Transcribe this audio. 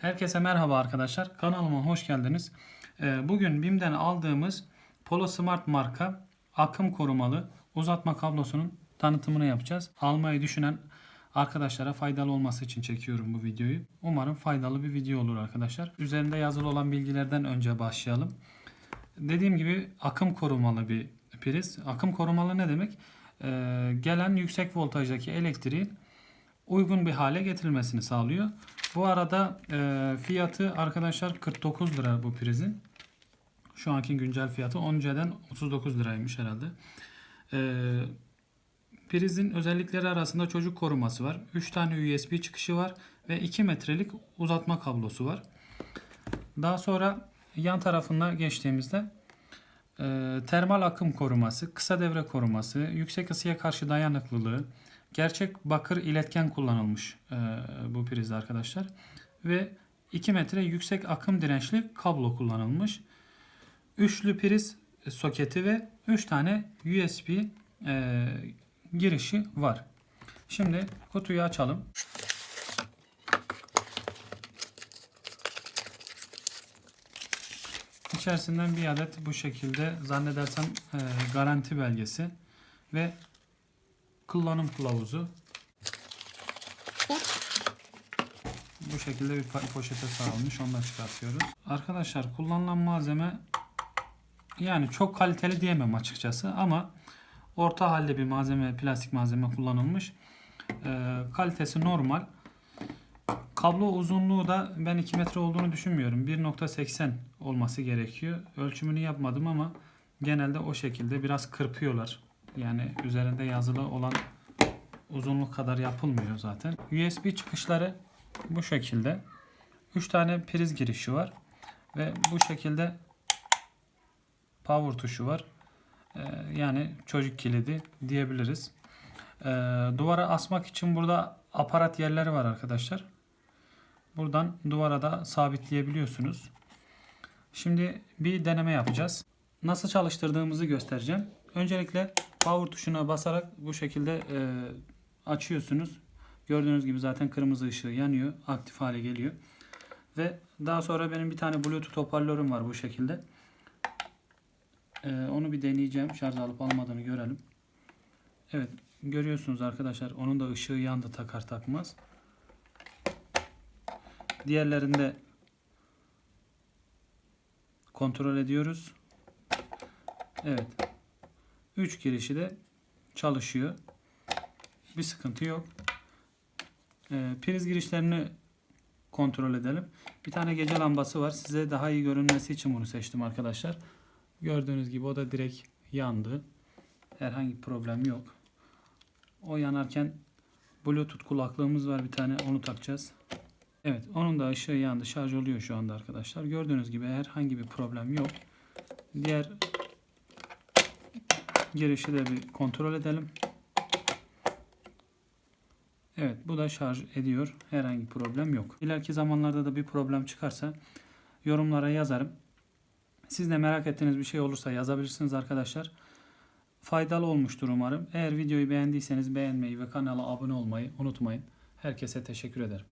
Herkese merhaba arkadaşlar. Kanalıma hoş geldiniz. Ee, Bugün BİM'den aldığımız Polo Smart marka akım korumalı uzatma kablosunun tanıtımını yapacağız. Almayı düşünen arkadaşlara faydalı olması için çekiyorum bu videoyu. Umarım faydalı bir video olur arkadaşlar. Üzerinde yazılı olan bilgilerden önce başlayalım. Dediğim gibi akım korumalı bir priz. Akım korumalı ne demek? Ee, gelen yüksek voltajdaki elektriğin uygun bir hale getirilmesini sağlıyor. Bu arada e, fiyatı arkadaşlar 49 lira bu prizin. Şu anki güncel fiyatı 10 önceden 39 liraymış herhalde. E, prizin özellikleri arasında çocuk koruması var. 3 tane USB çıkışı var ve 2 metrelik uzatma kablosu var. Daha sonra yan tarafına geçtiğimizde e, termal akım koruması, kısa devre koruması, yüksek ısıya karşı dayanıklılığı, gerçek bakır iletken kullanılmış e, bu prizde arkadaşlar. Ve 2 metre yüksek akım dirençli kablo kullanılmış. Üçlü priz soketi ve 3 tane USB e, girişi var. Şimdi kutuyu açalım. İçerisinden bir adet bu şekilde zannedersem e, garanti belgesi ve kullanım kılavuzu. Bu şekilde bir poşete sarılmış. Onu da çıkartıyoruz. Arkadaşlar kullanılan malzeme yani çok kaliteli diyemem açıkçası ama orta halde bir malzeme, plastik malzeme kullanılmış. Ee, kalitesi normal. Kablo uzunluğu da ben 2 metre olduğunu düşünmüyorum. 1.80 olması gerekiyor. Ölçümünü yapmadım ama genelde o şekilde biraz kırpıyorlar. Yani üzerinde yazılı olan uzunluk kadar yapılmıyor zaten. USB çıkışları bu şekilde. 3 tane priz girişi var. Ve bu şekilde power tuşu var. Ee, yani çocuk kilidi diyebiliriz. Ee, duvara asmak için burada aparat yerleri var arkadaşlar. Buradan duvara da sabitleyebiliyorsunuz. Şimdi bir deneme yapacağız. Nasıl çalıştırdığımızı göstereceğim. Öncelikle power tuşuna basarak bu şekilde e, açıyorsunuz. Gördüğünüz gibi zaten kırmızı ışığı yanıyor. Aktif hale geliyor. Ve daha sonra benim bir tane bluetooth hoparlörüm var bu şekilde. E, onu bir deneyeceğim. Şarj alıp almadığını görelim. Evet görüyorsunuz arkadaşlar. Onun da ışığı yandı takar takmaz. Diğerlerinde kontrol ediyoruz. Evet. 3 girişi de çalışıyor. Bir sıkıntı yok. Ee, priz girişlerini kontrol edelim. Bir tane gece lambası var. Size daha iyi görünmesi için bunu seçtim arkadaşlar. Gördüğünüz gibi o da direkt yandı. Herhangi problem yok. O yanarken Bluetooth kulaklığımız var bir tane onu takacağız. Evet onun da ışığı yandı. Şarj oluyor şu anda arkadaşlar. Gördüğünüz gibi herhangi bir problem yok. Diğer girişi de bir kontrol edelim. Evet bu da şarj ediyor. Herhangi problem yok. İleriki zamanlarda da bir problem çıkarsa yorumlara yazarım. Siz de merak ettiğiniz bir şey olursa yazabilirsiniz arkadaşlar. Faydalı olmuştur umarım. Eğer videoyu beğendiyseniz beğenmeyi ve kanala abone olmayı unutmayın. Herkese teşekkür ederim.